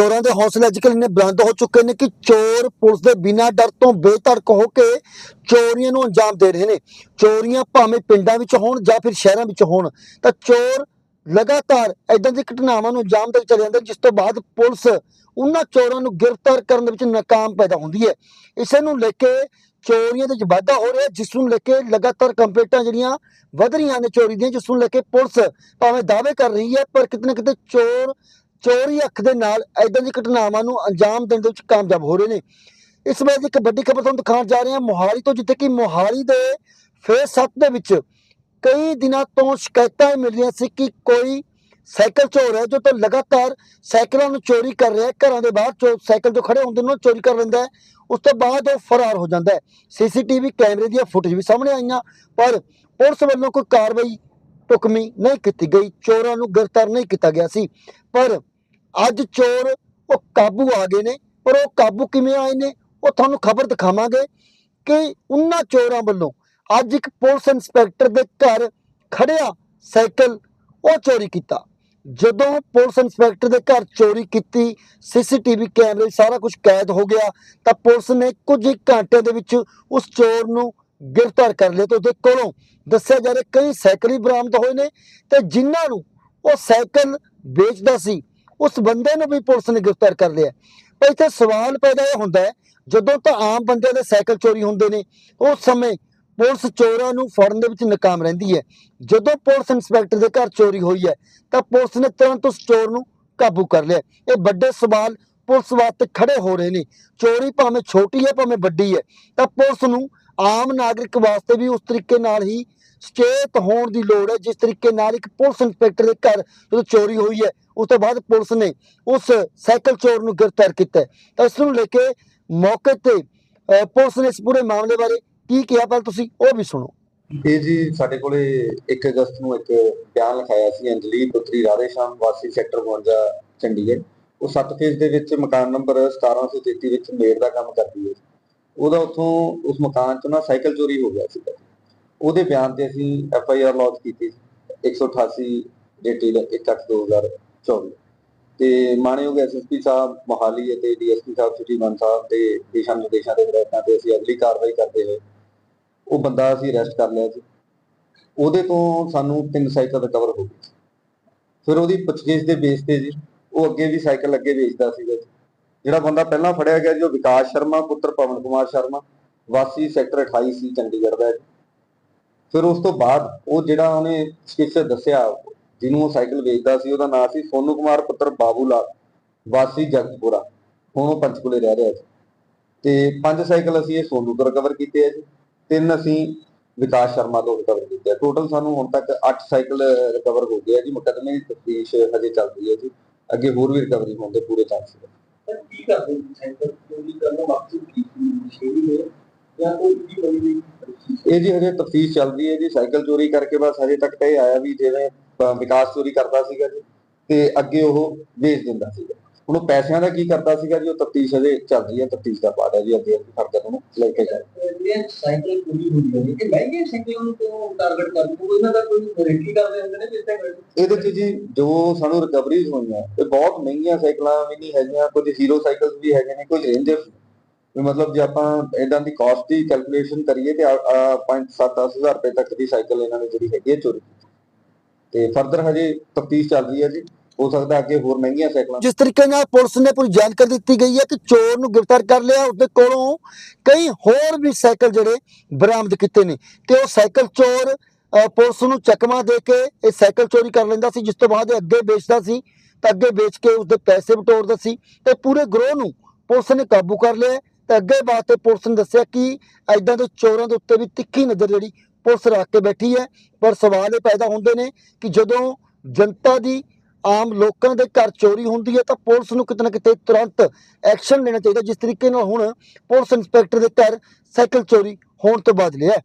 ਚੋਰਾਂ ਦੇ ਹੌਸਲੇ ਅੱਜਕੱਲ ਇੰਨੇ ਬੁਲੰਦ ਹੋ ਚੁੱਕੇ ਨੇ ਕਿ ਚੋਰ ਪੁਲਿਸ ਦੇ ਬਿਨਾਂ ਡਰ ਤੋਂ ਬੇਧੜਕ ਹੋ ਕੇ ਚੋਰੀਆਂ ਨੂੰ ਅੰਜਾਮ ਦੇ ਰਹੇ ਨੇ। ਚੋਰੀਆਂ ਭਾਵੇਂ ਪਿੰਡਾਂ ਵਿੱਚ ਹੋਣ ਜਾਂ ਫਿਰ ਸ਼ਹਿਰਾਂ ਵਿੱਚ ਹੋਣ, ਤਾਂ ਚੋਰ ਲਗਾਤਾਰ ਇਦਾਂ ਦੀ ਘਟਨਾਵਾਂ ਨੂੰ ਅੰਜਾਮ ਦੇ ਚਲੇ ਜਾਂਦੇ ਜਿਸ ਤੋਂ ਬਾਅਦ ਪੁਲਿਸ ਉਹਨਾਂ ਚੋਰਾਂ ਨੂੰ ਗ੍ਰਿਫਤਾਰ ਕਰਨ ਦੇ ਵਿੱਚ ਨਾਕਾਮ ਪੈਦਾ ਹੁੰਦੀ ਹੈ। ਇਸੇ ਨੂੰ ਲੈ ਕੇ ਚੋਰੀਆਂ ਦੇ ਵਿੱਚ ਵਾਧਾ ਹੋ ਰਿਹਾ, ਜਿਸ ਨੂੰ ਲੈ ਕੇ ਲਗਾਤਾਰ ਕੰਪਲੇਂਟਾਂ ਜਿਹੜੀਆਂ ਵਧ ਰਹੀਆਂ ਨੇ ਚੋਰੀ ਦੀਆਂ, ਜਿਸ ਨੂੰ ਲੈ ਕੇ ਪੁਲਿਸ ਭਾਵੇਂ ਦਾਅਵੇ ਕਰ ਰਹੀ ਹੈ, ਪਰ ਕਿਤੇ ਨਾ ਕਿਤੇ ਚੋਰ ਚੋਰੀ ਅੱਖ ਦੇ ਨਾਲ ਐਦਾਂ ਦੀ ਘਟਨਾਵਾਂ ਨੂੰ ਅੰਜਾਮ ਦੇਣ ਦੇ ਵਿੱਚ ਕਾਮਯਾਬ ਹੋ ਰਹੇ ਨੇ। ਇਸ ਵੇਲੇ ਇੱਕ ਵੱਡੀ ਖਬਰ ਤੁਹਾਨੂੰ ਦਿਖਾਉਣ ਜਾ ਰਹੇ ਹਾਂ। ਮੋਹਾਲੀ ਤੋਂ, ਜਿੱਥੇ ਕਿ ਮੋਹਾਲੀ ਦੇ ਫੇਸ 7 ਦੇ ਵਿੱਚ ਕਈ ਦਿਨਾਂ ਤੋਂ ਸ਼ਿਕਾਇਤਾਂ ਮਿਲ ਰਹੀਆਂ ਸੀ ਕਿ ਕੋਈ ਸਾਈਕਲ ਚੋਰ ਹੈ, ਜੋ ਤਾਂ ਲਗਾਤਾਰ ਸਾਈਕਲਾਂ ਨੂੰ ਚੋਰੀ ਕਰ ਰਿਹਾ ਹੈ। ਘਰਾਂ ਦੇ ਬਾਹਰ ਚੋ, ਸਾਈਕਲ ਜੋ ਖੜੇ ਹੁੰਦੇ ਨੇ, ਉਹ ਚੋਰੀ ਕਰ ਲੈਂਦਾ ਹੈ। ਉਸ ਤੋਂ ਬਾਅਦ ਉਹ ਫਰਾਰ ਹੋ ਜਾਂਦਾ ਹੈ। ਸੀਸੀਟੀਵੀ ਕੈਮਰੇ ਦੀਆਂ ਫੁਟੇਜ ਵੀ ਸਾਹਮਣੇ ਆਈਆਂ, ਪਰ ਪੁਲਿਸ ਵੱਲੋਂ ਕੋਈ ਕਾਰਵਾਈ ਟੁਕਮੀ ਨਹੀਂ ਕੀਤੀ ਗਈ। ਚੋਰਾਂ ਨੂੰ ਗ੍ਰਿਫਤਾਰ ਨਹੀਂ ਕੀਤਾ ਗਿਆ ਸੀ। ਪਰ ਅੱਜ ਚੋਰ ਉਹ ਕਾਬੂ ਆ ਗਏ ਨੇ, ਪਰ ਉਹ ਕਾਬੂ ਕਿਵੇਂ ਆਏ ਨੇ? ਉਹ ਤੁਹਾਨੂੰ ਖਬਰ ਦਿਖਾਵਾਂਗੇ ਕਿ ਉਹਨਾਂ ਚੋਰਾਂ ਵੱਲੋਂ ਅੱਜ ਇੱਕ ਪੁਲਿਸ ਇੰਸਪੈਕਟਰ ਦੇ ਘਰ ਖੜਿਆ ਸਾਈਕਲ, ਉਹ ਚੋਰੀ ਕੀਤਾ। ਜਦੋਂ ਪੁਲਿਸ ਇੰਸਪੈਕਟਰ ਦੇ ਘਰ ਚੋਰੀ ਕੀਤੀ, ਸੀਸੀਟੀਵੀ ਕੈਮਰੇ ਸਾਰਾ ਕੁਝ ਕੈਦ ਹੋ ਗਿਆ, ਤਾਂ ਪੁਲਿਸ ਨੇ ਕੁਝ ਹੀ ਘੰਟਿਆਂ ਦੇ ਵਿੱਚ ਉਸ ਚੋਰ ਨੂੰ ਗ੍ਰਿਫਤਾਰ ਕਰ ਲਿਆ। ਤੇ ਉਹਦੇ ਕੋਲੋਂ ਦੱਸਿਆ ਜਾ ਰਿਹਾ, ਕਈ ਸਾਈਕਲ ਹੀ ਬਰਾਮਦ ਹੋਏ ਨੇ ਤੇ ਜਿਨ੍ਹਾਂ ਨੂੰ ਉਹ ਸਾਈਕਲ ਵੇਚਦਾ ਸੀ ਉਸ ਬੰਦੇ ਨੂੰ ਵੀ ਪੁਲਿਸ ਨੇ ਗ੍ਰਿਫਤਾਰ ਕਰ ਲਿਆ। ਪਰ ਇੱਥੇ ਸਵਾਲ ਪੈਦਾ ਇਹ ਹੁੰਦਾ ਹੈ, ਜਦੋਂ ਤਾਂ ਆਮ ਬੰਦੇ ਦੇ ਸਾਈਕਲ ਚੋਰੀ ਹੁੰਦੇ ਨੇ, ਉਸ ਸਮੇਂ ਪੁਲਿਸ ਚੋਰਾਂ ਨੂੰ ਫੜਨ ਦੇ ਵਿੱਚ ਨਾਕਾਮ ਰਹਿੰਦੀ ਹੈ। ਜਦੋਂ ਪੁਲਿਸ ਇੰਸਪੈਕਟਰ ਦੇ ਘਰ ਚੋਰੀ ਹੋਈ ਹੈ, ਤਾਂ ਪੁਲਿਸ ਨੇ ਤੁਰੰਤ ਉਸ ਚੋਰ ਨੂੰ ਕਾਬੂ ਕਰ ਲਿਆ। ਇਹ ਵੱਡੇ ਸਵਾਲ ਪੁਲਿਸ ਵਾਸਤੇ ਖੜੇ ਹੋ ਰਹੇ ਨੇ। ਚੋਰੀ ਭਾਵੇਂ ਛੋਟੀ ਹੈ, ਭਾਵੇਂ ਵੱਡੀ ਹੈ, ਤਾਂ ਪੁਲਿਸ ਨੂੰ ਆਮ ਨਾਗਰਿਕ ਵਾਸਤੇ ਵੀ ਉਸ ਤਰੀਕੇ ਨਾਲ ਹੀ ਸੁਚੇਤ ਹੋਣ ਦੀ ਲੋੜ ਹੈ। ਜਿਸ ਤਰੀਕੇ ਨਾਲ ਇੱਕ ਪੁਲਿਸ ਇੰਸਪੈਕਟਰ ਦੇ ਘਰ ਜਦੋਂ ਚੋਰੀ ਹੋਈ ਹੈ, ਉਸ ਤੋਂ ਬਾਅਦ ਪੁਲਿਸ ਨੇ ਉਸ ਸਾਈਕਲ ਚੋਰ ਨੂੰ ਗ੍ਰਿਫਤਾਰ ਕੀਤਾ ਤਾਂ ਇਸ ਨੂੰ ਲੈ ਕੇ ਮੌਕੇ ਤੇ ਪੁਲਿਸ ਨੇ ਇਸ ਪੂਰੇ ਮਾਮਲੇ ਬਾਰੇ ਕੀ ਕਿਹਾ? ਪਰ ਤੁਸੀਂ ਉਹ ਵੀ ਸੁਣੋ। ਇਹ ਜੀ ਸਾਡੇ ਕੋਲੇ 1 ਅਗਸਤ ਨੂੰ ਇੱਕ ਬਿਆਨ ਲਿਖਾਇਆ ਸੀ। ਅੰਜਲੀ ਪੁੱਤਰੀ ਰਾਧੇ ਸ਼ਾਮ ਵਾਸੀ ਸੈਕਟਰ 52 ਚੰਡੀਗੜ੍ਹ। ਉਹ 7 ਫੇਜ਼ ਦੇ ਵਿੱਚ ਮਕਾਨ ਨੰਬਰ 1733 ਵਿੱਚ ਮੇੜ ਦਾ ਕੰਮ ਕਰਦੀ ਹੈ। ਉਹਦਾ ਉੱਥੋਂ ਉਸ ਮਕਾਨ 'ਚੋਂ ਨਾ ਸਾਈਕਲ ਚੋਰੀ ਹੋ ਗਿਆ ਸੀ ਉਹਦੇ ਬਿਆਨ ਤੇ ਅਸੀਂ ਐਫ ਆਈ ਆਰ ਲੌਂਚ ਕੀਤੀ ਸੀ 188 ਡੇਟਡ 1/2024 ਤੇ ਮਾਨਯੋਗ ਐਸਐਸਪੀ ਸਾਹਿਬ, ਮੋਹਾਲੀ ਅਤੇ ਡੀਐਸਪੀ ਸਾਹਿਬ ਸਿਟੀ ਵਨ ਸਾਹਿਬ ਦੇ ਦਿਸ਼ਾ ਨਿਰਦੇਸ਼ਾਂ ਦੇ ਹਦਾਇਤਾਂ ਤੇ ਅਸੀਂ ਅਗਲੀ ਕਾਰਵਾਈ ਕਰਦੇ ਹੋਏ ਉਹ ਬੰਦਾ ਅਸੀਂ ਅਰੈਸਟ ਕਰ ਲਿਆ ਸੀ। ਉਹਦੇ ਤੋਂ ਸਾਨੂੰ ਤਿੰਨ ਸਾਈਕਲ ਰਿਕਵਰ ਹੋ ਗਏ ਫਿਰ ਉਹਦੀ ਪੁੱਛਗਿੱਛ ਦੇ ਬੇਸ ਤੇ ਜੀ, ਉਹ ਅੱਗੇ ਵੀ ਸਾਈਕਲ ਅੱਗੇ ਵੇਚਦਾ ਸੀਗਾ ਜਿਹੜਾ ਬੰਦਾ ਪਹਿਲਾਂ ਫੜਿਆ ਗਿਆ ਜੀ, ਉਹ ਵਿਕਾਸ ਸ਼ਰਮਾ, ਪੁੱਤਰ ਪਵਨ ਕੁਮਾਰ ਸ਼ਰਮਾ, ਵਾਸੀ ਸੈਕਟਰ 28 ਸੀ, ਚੰਡੀਗੜ੍ਹ ਦਾ ਫਿਰ ਉਸ ਤੋਂ ਬਾਅਦ ਉਹ ਜਿਹੜਾ ਉਹਨੇ ਚਿਕਿਤਸਕ ਦੱਸਿਆ, ਜਿਹਨੂੰ ਉਹ ਸਾਈਕਲ ਵੇਚਦਾ ਸੀ, ਉਹਦਾ ਨਾਮ ਸੀ ਸੋਨੂ ਕੁਮਾਰ ਪੁੱਤਰ ਬਾਬੂ ਲਾਲ ਵਾਸੀ ਜਗਤਪੁਰਾ। ਹੁਣ ਉਹ ਪੰਚਕੂਲੇ ਰਹਿ ਰਿਹਾ ਜੀ ਤੇ ਪੰਜ ਸਾਈਕਲ ਅਸੀਂ ਇਹ ਸੋਨੂ ਤੋਂ ਰਿਕਵਰ ਕੀਤੇ ਆ ਜੀ। ਤਿੰਨ ਅਸੀਂ ਵਿਕਾਸ ਸ਼ਰਮਾ ਤੋਂ ਰਿਕਵਰ ਕੀਤੇ ਆ। ਟੋਟਲ ਸਾਨੂੰ ਹੁਣ ਤੱਕ 8 ਸਾਈਕਲ ਰਿਕਵਰ ਹੋ ਗਏ ਆ ਜੀ। ਮੁਕੱਦਮੇ ਦੀ ਤਫਤੀਸ਼ ਹਜੇ ਚੱਲਦੀ ਹੈ ਜੀ। ਅੱਗੇ ਹੋਰ ਵੀ ਰਿਕਵਰੀ ਹੋਣ ਦੇ ਪੂਰੇ ਚਾਂਸ ਹੈ ਕੀ ਕਰਦੇ ਹੋ ਚੋਰੀ ਕਰਨ ਦਾ ਮਕਸਦ ਕੀ ਸੀ ਸ਼ੇਰੀ ਹੈ ਜਾਂ ਕੋਈ ਵੀ ਬੜੀ ਵੀ ਇਹ ਜੀ ਹਜੇ ਤਫਤੀਸ਼ ਚੱਲਦੀ ਹੈ ਜੀ ਸਾਈਕਲ ਚੋਰੀ ਕਰਕੇ ਬਸ ਹਜੇ ਤੱਕ ਤਾਂ ਇਹ ਆਇਆ ਵੀ ਜਿਵੇਂ ਵਿਕਾਸ ਚੋਰੀ ਕਰਦਾ ਸੀਗਾ ਜੀ ਤੇ ਅੱਗੇ ਉਹ ਵੇਚ ਦਿੰਦਾ ਸੀਗਾ। ਹੁਣ ਉਹ ਪੈਸਿਆਂ ਦਾ ਕੀ ਕਰਦਾ ਸੀਗਾ ਜੀ ਉਹ ਤਫਤੀਸ਼ ਹਜੇ ਚੱਲ ਰਹੀ ਹੈ ਤਫਤੀਸ਼ ਦਾ ਹੈ ਜੀ ਅੱਗੇ ਫਰਦਰ ਉਹਨੂੰ ਲੈ ਕੇ ਜਾਏ ਜਿਹੜੀਆਂ ਸਾਈਕਲ ਚੋਰੀ ਹੁੰਦੀ ਹੈ ਕਿ ਮਹਿੰਗੇ ਸਾਈਕਲਾਂ ਨੂੰ ਕਿਉਂ ਟਾਰਗੇਟ ਕਰਦੇ ਹੋ? ਇਹਨਾਂ ਦਾ ਕੋਈ ਰੇਟੀ ਕਰਦੇ ਹੁੰਦੇ ਨੇ ਜਿਸ ਤਰ੍ਹਾਂ ਇਹਦੇ ਚ ਜੀ ਜੋ ਸਾਨੂੰ ਰਿਕਵਰੀਜ਼ ਹੋਈਆਂ ਇਹ ਬਹੁਤ ਮਹਿੰਗੀਆਂ ਸਾਈਕਲਾਂ ਵੀ ਨਹੀਂ ਹੈਗੀਆਂ ਕੁਝ ਹੀਰੋ ਸਾਈਕਲਸ ਵੀ ਹੈਗੇ ਨੇ ਕੁਝ ਰੇਂਜਰਸ ਵੀ ਮਤਲਬ ਜੇ ਆਪਾਂ ਇਦਾਂ ਦੀ ਕਾਸਟ ਦੀ ਕੈਲਕੂਲੇਸ਼ਨ ਕਰੀਏ ਤੇ 5-7-10000 ਰੁਪਏ ਤੱਕ ਦੀ ਸਾਈਕਲ ਇਹਨਾਂ ਨੇ ਜਿਹੜੀ ਹੈਗੀ ਹੈ ਚੋਰੀ ਕੀਤੀ ਤੇ ਫਰਦਰ ਹਜੇ ਤਫਤੀਸ਼ ਚੱਲ ਰਹੀ ਹੈ ਜੀ। ਹੋ ਸਕਦਾ ਅੱਗੇ ਹੋਰ ਮਹਿੰਗੀਆਂ ਸਾਈਕਲਾਂ ਜਿਸ ਤਰੀਕੇ ਨਾਲ ਪੁਲਿਸ ਨੇ ਪੂਰੀ ਜਾਣਕਾਰੀ ਦਿੱਤੀ ਗਈ ਹੈ ਕਿ ਚੋਰ ਨੂੰ ਗ੍ਰਿਫਤਾਰ ਕਰ ਲਿਆ, ਉਸਦੇ ਕੋਲੋਂ ਕਈ ਹੋਰ ਵੀ ਸਾਈਕਲ ਜਿਹੜੇ ਬਰਾਮਦ ਕੀਤੇ ਨੇ ਤੇ ਉਹ ਸਾਈਕਲ ਚੋਰ ਪੁਲਿਸ ਨੂੰ ਚੱਕਮਾ ਦੇ ਕੇ ਇਹ ਸਾਈਕਲ ਚੋਰੀ ਕਰ ਲੈਂਦਾ ਸੀ, ਜਿਸ ਤੋਂ ਬਾਅਦ ਅੱਗੇ ਵੇਚਦਾ ਸੀ ਤਾਂ ਅੱਗੇ ਵੇਚ ਕੇ ਉਸਦੇ ਪੈਸੇ ਬਟੋਰਦਾ ਸੀ ਤੇ ਪੂਰੇ ਗਰੋਹ ਨੂੰ ਪੁਲਿਸ ਨੇ ਕਾਬੂ ਕਰ ਲਿਆ ਤੇ ਅੱਗੇ ਬਾਤ ਤੇ ਪੁਲਿਸ ਨੇ ਦੱਸਿਆ ਕਿ ਐਦਾਂ ਦੇ ਚੋਰਾਂ ਦੇ ਉੱਤੇ ਵੀ ਤਿੱਖੀ ਨਜ਼ਰ ਜਿਹੜੀ ਪੁਲਿਸ ਰੱਖ ਕੇ ਬੈਠੀ ਹੈ। ਪਰ ਸਵਾਲ ਇਹ ਪੈਦਾ ਹੁੰਦੇ ਨੇ ਕਿ ਜਦੋਂ ਜਨਤਾ ਦੀ ਆਮ ਲੋਕਾਂ ਦੇ ਘਰ ਚੋਰੀ ਹੁੰਦੀ ਹੈ ਤਾਂ ਪੁਲਿਸ ਨੂੰ ਕਿਤੇ ਨਾ ਕਿਤੇ ਤੁਰੰਤ ਐਕਸ਼ਨ ਲੈਣਾ ਚਾਹੀਦਾ। ਜਿਸ ਤਰੀਕੇ ਨਾਲ ਹੁਣ ਪੁਲਿਸ ਇੰਸਪੈਕਟਰ ਦੇ ਘਰ ਸਾਈਕਲ ਚੋਰੀ ਹੋਣ ਤੋਂ ਬਾਅਦ ਲਿਆ।